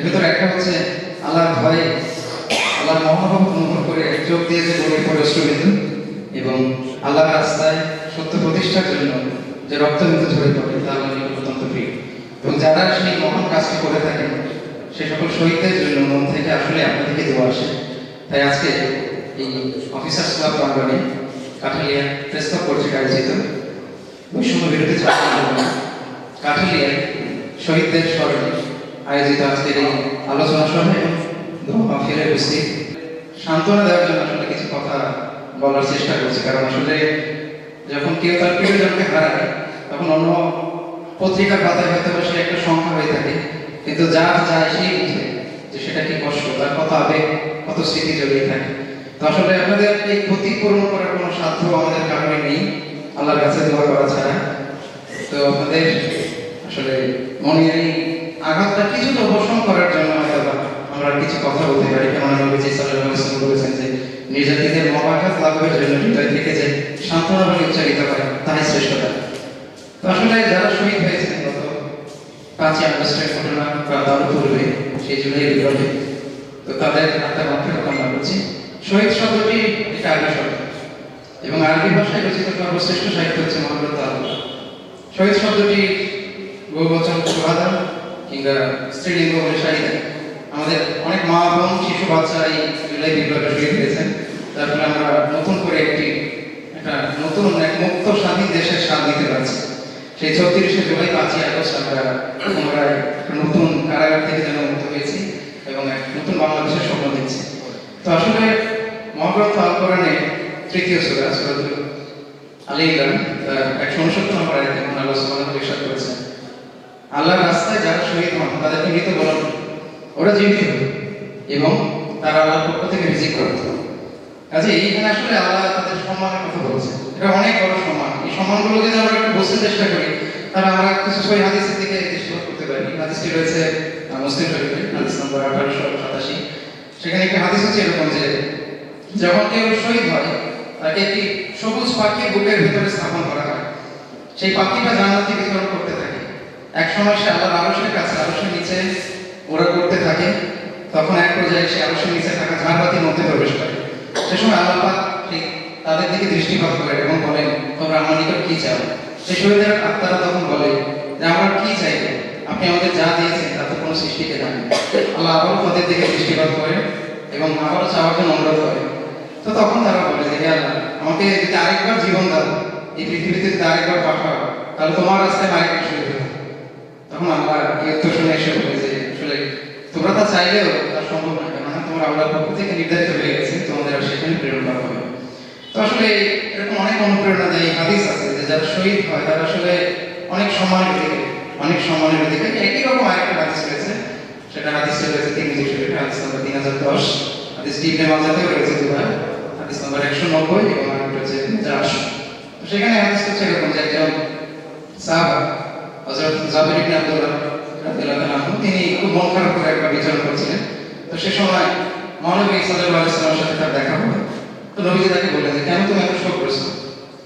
এর ভিতরে একটা হচ্ছে আল্লাহর ভয়ে আল্লাহর মহাভাব অনুভব করে চোখ দিয়ে যে পড়ে অশ্রুবিন্দু এবং আল্লাহর রাস্তায় সত্য প্রতিষ্ঠার জন্য যে রক্তবিন্দু ঝরে পড়ে তা আল্লাহ নিকট অত্যন্ত প্রিয়। এবং যারা সেই মহান কাজটি করে থাকেন, সে সকল শহীদদের জন্য মন থেকে আসলে আপনাদেরকে দেওয়া আসে। তাই আজকে এই অফিসার্স ক্লাব প্রাঙ্গণে কাঠালিয়া প্রেস ক্লাব কর্তৃক আয়োজিত বৈষম্য বিরোধী ছাত্র কাঠালিয়ায় শহীদদের স্মরণে আয়োজিত আজকের এই আলোচনা সভায় দোয়া মাহফিলে উপস্থিত। সান্ত্বনা দেওয়ার জন্য আসলে কিছু কথা বলার চেষ্টা করছি। কারণ আসলে যখন কেউ তার প্রিয়জনকে হারায়, তখন অন্য পত্রিকার পাতায় হয়তো সে একটা সংখ্যা হয়ে থাকে। কিন্তু যার যায় সেই বুঝে যে সেটা কি কষ্ট, তার কত আবেগ, কত স্মৃতি জড়িয়ে থাকে। তো আসলে আপনাদের এই ক্ষতি পূরণ করার কোনো সাধ্য আমাদের কারণে নেই। আল্লাহর কাছে দোয়া করা ছাড়া। তো আপনাদের আসলে মনে আঘাতটা কিছুটা উপশম করার জন্য হয়তো আমরা কিছু কথা বলতে পারি? কেমন নবীজি সাল্লাল্লাহু আলাইহি ওয়াসাল্লাম বলেছেন যে নির্যাতিতের মহাঘাত লাভের জন্য হৃদয় থেকে যে সান্ত্বনা উচ্চারিত করে তাই শ্রেষ্ঠতা তো আসলে যারা শহীদ হয়েছেন গত পাঁচই আগস্টের ঘটনা বা তার পূর্বে, সেই জুলাই বিপ্লবে, তো তাদের আত্মার মাত্রা কামনা করছি। শহীদ শব্দটি একটা আরবি শব্দ, এবং আরবি ভাষায় রচিত সর্বশ্রেষ্ঠ সাহিত্য হচ্ছে মহাভারত শহীদ শব্দটি বহুবচন সুহাদা কিংবা স্ত্রীলিঙ্গ বলে শাহিদা আমাদের অনেক মা বোন, শিশু, বাচ্চা এই জুলাই বিপ্লবে শহীদ হয়েছেন তার ফলে আমরা নতুন করে একটি, একটা নতুন, এক মুক্ত, স্বাধীন দেশের স্বাদ দিতে পারছি। সেই ছত্রিশে জুলাই, পাঁচই আগস্ট আমরা একটা নতুন কারাগার থেকে যেন মুক্ত হয়েছি এবং এক নতুন বাংলাদেশের স্বপ্ন দেখছি। তো আসলে মহাভারত আল কোরআনে তৃতীয় সুরা, সুরাতুল আলী ইমরান একশো উনসত্তর নম্বর আয়াতে আল্লাহ সুবহানাহু ওয়া করেছেন আল্লাহর রাস্তায় যারা শহীদ হন, তাদেরকে মৃত বলা। ওরা জীবিত এবং তারা আল্লাহর পক্ষ থেকে রিজিক করত কাজে এইখানে আসলে আল্লাহ তাদের সম্মানের কথা বলছে এটা অনেক বড় সম্মান। এই সম্মানগুলো যদি আমরা একটু বুঝতে চেষ্টা করি, তাহলে আমরা কিছু সহি হাদিসের দিকে দৃষ্টিপাত করতে পারি। হাদিসটি রয়েছে মুসলিম শরীফে হাদিস নম্বর আঠারোশো সাতাশি। সেখানে একটি হাদিস হচ্ছে এরকম যে, যখন কেউ শহীদ হয়, তাকে একটি সবুজ পাখি বুকের ভিতরে স্থাপন করা হয়। সেই পাখিটা জান্নাতি বিতরণ করতে থাকে। এক সময় সে আল্লাহর আরশের কাছে, আরশের নিচে ওরা করতে থাকে, তখন এক পর্যায়ে সে আরশের নিচে থাকা ঝাড়বাতির মধ্যে প্রবেশ করে। সে সময় আল্লাহ পাক ঠিক তাদের দিকে দৃষ্টিপাত করে এবং বলেন, তোমরা আমার নিকট কি চাও? সে শহীদের আত্মারা তখন বলে, যে আমরা কি চাইব আপনি আমাদের যা দিয়েছেন তাতে কোনো সৃষ্টিকে জানেন আল্লাহ আবারও তাদের দিকে দৃষ্টিপাত করে এবং আবারও চাওয়ার জন্য অনুরোধ করে। তো তখন তারা বলে যে আল্লাহ, আমাকে যদি আরেকবার জীবন দাও, এই পৃথিবীতে যদি আরেকবার পাঠাও, তাহলে তোমার রাস্তায় আরেকবার তোমরা তা চাইলেও তা সম্ভব না, কেননা থেকে নির্ধারিত হয়ে গেছে, তোমাদের সেখানে প্রেরণ হবে তো আসলে এরকম অনেক অনুপ্রেরণা দেয় হাদিস আছে যে, যারা হয়, তারা আসলে অনেক সম্মানের দিকে অনেক সম্মানের দিকে আরেকটা হাদিস সেটা হাদিসে তিন দুশো হাজার দশ হাদিস টিপনে মাজাতেও একশো নব্বই হচ্ছে চারশো সেখানে হাদিস হচ্ছে এরকম যে একজন সাহাবা হযরত জাবির ইবনে আব্দুল্লাহ রাদিয়াল্লাহু তিনি খুব মন খারাপ করে একবার বিচরণ করছিলেন। তো সে সময় মহানবী সাল্লাল্লাহু আলাইহি সাথে তার দেখা হলো। তো নবীজি তাকে বললেন যে, কেন তুমি এত শোক করেছ?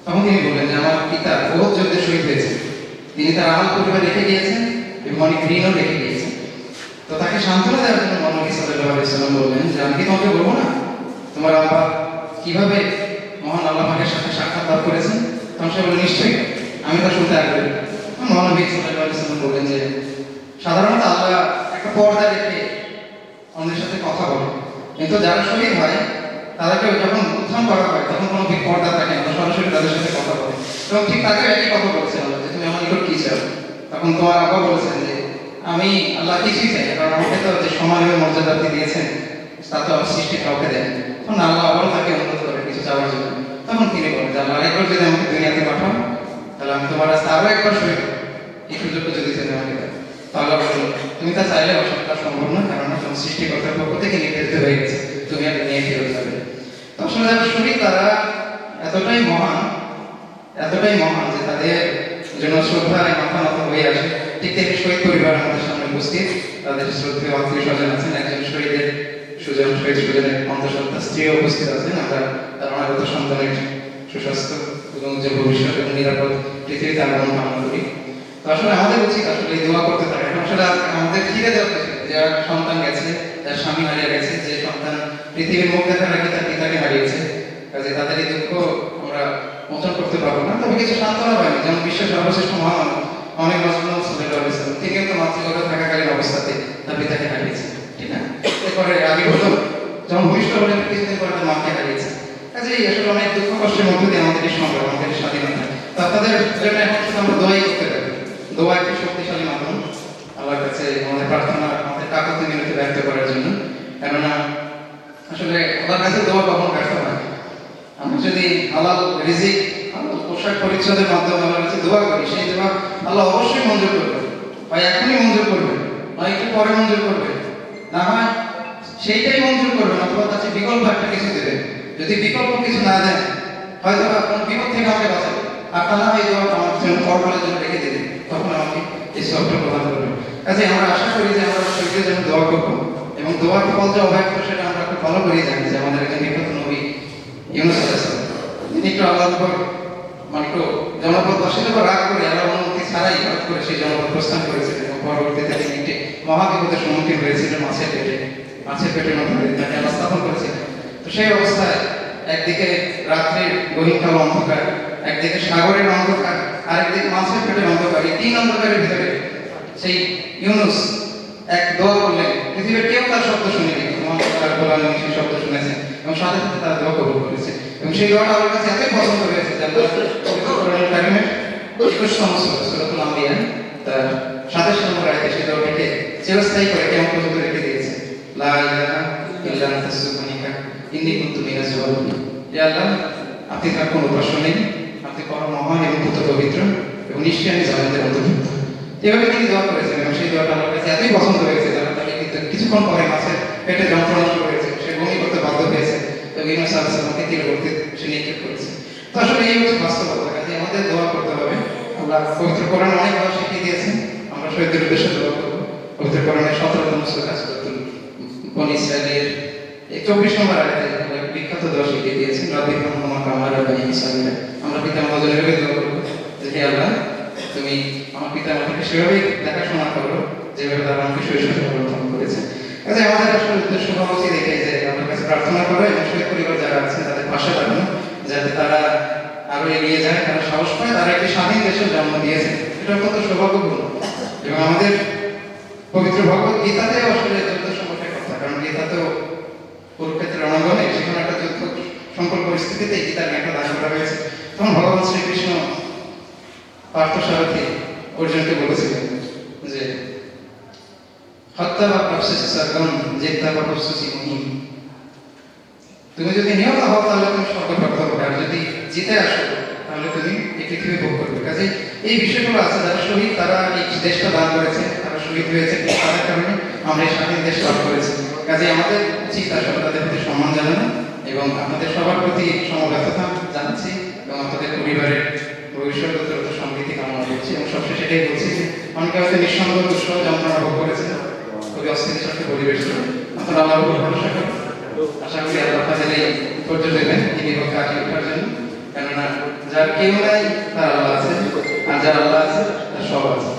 তখন তিনি বললেন যে, আমার পিতা বহুত যুদ্ধে শহীদ হয়েছে। তিনি তার আমল পরিবার রেখে গিয়েছেন এবং অনেক ঋণও রেখে গিয়েছেন। তো তাকে সান্ত্বনা দেওয়ার জন্য মহানবী সাল্লাল্লাহু আলাইহি সাল্লাম বললেন যে, আমি কি তোমাকে বলব না? তোমার আব্বা কীভাবে মহান আল্লাহ পাকের সাথে সাক্ষাৎ লাভ করেছেন? তখন সে বলে নিশ্চয়ই। আমি তা শুনতে আগ্রহী। মহানবী যে, সাধারণত আল্লাহ একটা পর্দা রেখে অন্যের সাথে কথা বলে। কিন্তু যারা শহীদ হয়, তাদেরকে যখন উত্থান করা হয়, তখন কোনো পর্দা থাকে না সরাসরি তাদের সাথে কথা বলে। এবং ঠিক তাকে একই কথা বলছে আল্লাহ, যে তুমি আমার নিকট কি চাও? তখন তোমার আব্বা বলেছেন যে, আমি আল্লাহ কিছুই চাই কারণ আমাকে তো যে সমানভাবে মর্যাদা দিয়েছেন, তা তো সৃষ্টি কাউকে দেন তখন আল্লাহ আবারও তাকে অনুরোধ করে কিছু চাওয়ার জন্য। তখন তিনি বলেন যে, আল্লাহ আরেকবার যদি আমাকে দুনিয়াতে পাঠাও, তাহলে আমি তোমার রাস্তা আরও একবার হব। এই সুযোগটা যদি তুমি আমাকে দেন তো আল্লাহ তুমি তা চাইলে অসম্ভব সম্ভব না কারণ তোমার সৃষ্টিকর্তার পক্ষ থেকে নির্ধারিত হয়ে গেছে তুমি আর নিয়ে ফেরত যাবে তো আসলে যারা শরীর তারা এতটাই মহান এতটাই মহান যে তাদের জন্য শ্রদ্ধায় মাথা নত হয়ে আসে ঠিক তেমনি শহীদ পরিবার আমাদের সামনে উপস্থিত তাদের শ্রদ্ধেয় আত্মীয় স্বজন আছেন একজন শহীদের সুজন শহীদ সুজনের অন্তঃসত্ত্বা স্ত্রীও উপস্থিত আছেন আমরা তার অনাগত সন্তানের সুস্বাস্থ্য এবং যে ভবিষ্যৎ এবং নিরাপদ পৃথিবীতে আগমন কামনা করি আসলে আমাদের উচিত আসলে দোয়া করতে থাকে। আসলে আমাদের ফিরে দেওয়া উচিত যে সন্তান স্বামী হারিয়ে গেছে, যে সন্তান পৃথিবীর মুখ দেখার তার পিতাকে হারিয়েছে, কাজে তাদের এই দুঃখ আমরা মোচন করতে পারব না। তবে কিছু সান্ত্বনা পাইনি, যেমন বিশ্বের সর্বশ্রেষ্ঠ মহান অনেক নজরুল সাল্লাহ ইসলাম তিনি কিন্তু মাতৃগত থাকাকালীন অবস্থাতে তার পিতাকে হারিয়েছে। ঠিক না? এরপরে আগে হতো, যখন ভূমিষ্ঠ হলেন কিছুদিন পরে তার মাকে হারিয়েছে। কাজেই আসলে অনেক দুঃখ কষ্টের মধ্যে দিয়ে আমাদের এই সংগ্রাম, আমাদের স্বাধীনতা। তো আপনাদের জন্য এখন আমরা দোয়াই করতে দোয়া একটি শক্তিশালী মাধ্যম আল্লাহর কাছে আমাদের প্রার্থনা আমাদের কাকতে মিনতি ব্যক্ত করার জন্য। কেননা, আসলে আল্লাহর কাছে দোয়া কখন ব্যর্থ হয় আমরা যদি হালাল রিজিক, হালাল পোশাক পরিচ্ছদের মাধ্যমে আল্লাহর কাছে দোয়া করি, সেই দোয়া আল্লাহ অবশ্যই মঞ্জুর করবে। হয় এখনই মঞ্জুর করবে নয় একটু পরে মঞ্জুর করবে। না হয় সেইটাই মঞ্জুর করবে, অথবা তার বিকল্প একটা কিছু দেবে। যদি বিকল্প কিছু না দেন হয়তো কোন বিপদ থেকে আমাকে বাঁচাবে। আর তা না হয় আমার জন্য পরকালের জন্য রেখে দেবে। তখন আমাকে এই সবটা প্রদান কাজে আমরা আশা করি যে আমরা শহীদের জন্য দোয়া করব এবং দোয়ার ফল যে সেটা আমরা জানি যে আমাদের বিখ্যাত নবী ইউনুস তিনি একটু মানে একটু জনপদ রাগ করে আল্লাহ অনুমতি ছাড়াই হঠাৎ করে সেই জনপদ প্রস্থান করেছিলেন এবং পরবর্তীতে তিনি একটি মহাবিপদের সম্মুখীন হয়েছিলেন মাছের পেটে, মাছের পেটের মধ্যে তাকে আবার স্থাপন করেছিলেন। তো সেই অবস্থায় একদিকে রাত্রির গহীন কালো অন্ধকার, একদিকে সাগরের অন্ধকার আরেকদিকে মাছের পেটের অন্ধকার তিন অন্ধকারের ভিতরে? সেই ইউনুস এক দোয়া করলেন। পৃথিবীর কেউ তার শব্দ শুনেনি। সেই শব্দ শুনেছেন এবং সাথে সাথে তার দোয়া কবুল করেছে। এবং সেই দোয়াটা আমার কাছে এতই পছন্দ হয়েছে যে তার সাতাশ নম্বর আয়াতে সেই দোয়াটাকে চিরস্থায়ী করে কেমন পর্যন্ত রেখে দিয়েছে? লা ইলাহা ইল্লা আনতা সুবহানাকা, ইন্নী কুনতু মিনাজ জালিমিন হে আল্লাহ, আপনি তার কোনো উপাস্য নেই? মহান এবং পুত্র পবিত্র এবং নিশ্চয়ই আমি জালিমদের অন্তর্ভুক্ত। এভাবে তিনি দোয়া করেছেন এবং সেই দোয়াটা আমার কাছে এতই পছন্দ হয়েছে যারা তাকে কিন্তু কিছুক্ষণ পরে মাছের পেটে যন্ত্রণা শুরু হয়েছে সে বমি করতে বাধ্য হয়েছে। এবং ইমাম সালামকে তীরবর্তী সে নিক্ষেপ করেছে। তো আসলে এই হচ্ছে বাস্তবতা। কাজে আমাদের দোয়া করতে হবে। আল্লাহ পবিত্র কোরআন অনেক দোয়া শিখিয়ে দিয়েছেন। আমরা শহীদদের উদ্দেশ্যে দোয়া করব। পবিত্র কোরআনের সতেরোতম সুরা সুরাতুল বনি আছে, তাদের পাশে দাঁড়ানো, যাতে তারা আরও এগিয়ে যায়, তারা সাহস পায়, তারা একটি স্বাধীন দেশের জন্ম দিয়েছে। এটা এবং আমাদের পবিত্র ভগবত গীতাতে আসলে যুদ্ধ সম্পর্কে কথা কারণ গীতাতেও কুরুক্ষেত্রের রণাঙ্গনে সেখানে একটা যুদ্ধ সংকট পরিস্থিতিতে গীতার জ্ঞানটা দান করা হয়েছে। তখন ভগবান শ্রীকৃষ্ণ পার্থসারথী অর্জুনকে বলেছিলেন যে, হত্যা বা সর্গম জেতা বা মহিম তুমি যদি নিহত হও, তাহলে তুমি হবে। আর যদি জিতে আসো, তাহলে তুমি এই পৃথিবী ভোগ করবে। কাজে এই বিষয়গুলো আছে। যারা শহীদ, তারা এই দেশটা দান করেছে, তারা শহীদ হয়েছে। তাদের কারণে আমরা এই স্বাধীন দেশ লাভ করেছি। কাজে আমাদের উচিত আসলে তাদের প্রতি সম্মান জানানো। এবং আপনাদের সবার প্রতি সমব্যস্ততা জানাচ্ছি এবং আপনাদের পরিবারের ভবিষ্যৎগত সমৃদ্ধি কামনা করছি এবং সবশেষে এটাই বলছি যে অনেকে হয়তো নিঃসন্দেহ দুঃখ যন্ত্রণা ভোগ করেছে খুবই অস্থির একটা পরিবেশ আপনারা আল্লাহর উপর ভরসা করেন। আশা করি আল্লাহ আপনাদের এই ধৈর্য দেবেন এই বিপদ কাটিয়ে ওঠার জন্য। কেননা যার কেউ নাই, তার আল্লাহ আছে, আর যার আল্লাহ আছে, তার সব আছে।